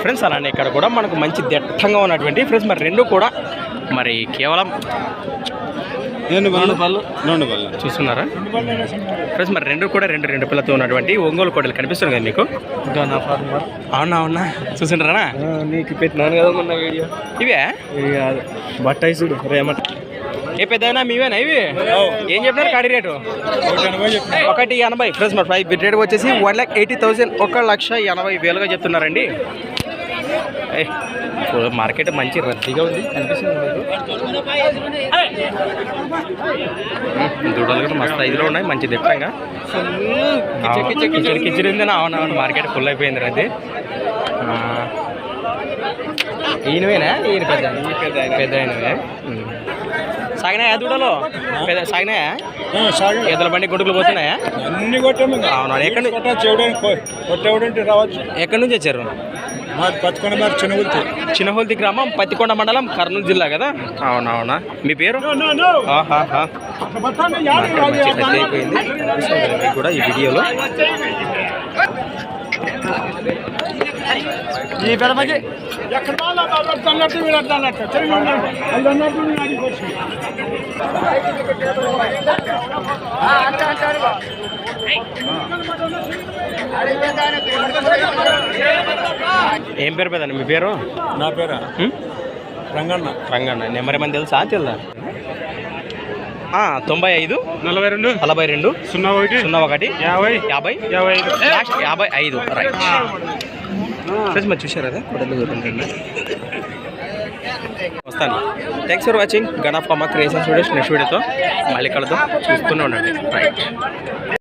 Friends అలానే ఇక్కడ కూడా మనకు మంచి దట్టంగా ఉన్నటువంటి ఫ్రెండ్స్ మరి రెండు కూడా మరి కేవలం రెండు పళ్ళు. రెండు పళ్ళు. చూస్తున్నారా? ఫ్రెండ్స్ మరి రెండు కూడా రెండు రెండు పిల్లతో ఉన్నటువంటి ఒంగోలు కోడలు కనిపిస్తుంది కదా మీకు అవునా అవునా? చూసింటారా నీకు పెట్టినాను కదా మొన్న వీడియో. ఇవే? బట్ట చూడు రేమట్. ఏ పెద్ద మీవేనా ఇవి ఏం చెప్పినారు కాడి రేటు ఒకటి ఎనభై ఫ్రెండ్స్ మరి ప్రైస్ బిడ్ రేట్ వచ్చేసి వన్ ల్యాక్ ఎయిటీ థౌసండ్ ఒక లక్ష ఎనభై వేలుగా చెప్తున్నారండి మార్కెట్ మంచి రద్దీగా ఉంది కనిపిస్తుంది మీకు దూడలు కూడా మస్తు ఐదులో ఉన్నాయి మంచి దిట్టంగా కిచడి కిచడి ఉంది అవునవును మార్కెట్ ఫుల్ అయిపోయింది రద్దీ ఈయనవేనా? ఈయన పెద్ద. పెద్ద ఆయనవే. సాగినాయా దూడలు? పెద్ద సాగినాయా? ఎద్దుల బండి గుడుకులు పోతున్నాయా? అన్ని అవును ఎక్కడి నుంచి? రావచ్చు. ఎక్కడి నుంచి వచ్చారు? మాది పచ్చకొండ మరి చిన్నగుర్తి చిన్నహోల్తి గ్రామం పత్తికొండ మండలం కర్నూలు జిల్లా కదా? అవునవునా మీ పేరు? కూడా ఈ వీడియోలో ఈ పెడమకి ఎక్కడ అన్నట్టు వీడు అట్లా అన్నట్టు. తిరిగి ఉండండి. అది అన్నట్టు. ఏం పేరు పెద్ద మీ పేరు? నా పేరా? రంగన్న. రంగన్న. నెంబర్ ఏమని తెలుసా? తెలుదా? తొంభై ఐదు నలభై రెండు నలభై రెండు సున్నా ఒకటి సున్నా ఒకటి యాభై యాభై యాభై ఐదు. లాస్ట్ యాభై ఐదు. రైట్ ఫ్రెండ్స్ మరి చూసారు కదా కొడలు దూరండి వస్తాను. Thanks for watching gun of Amma creations videos next వీడియోతో మళ్ళీ కలుద్దాం. చూస్తూనే ఉండండి. రైట్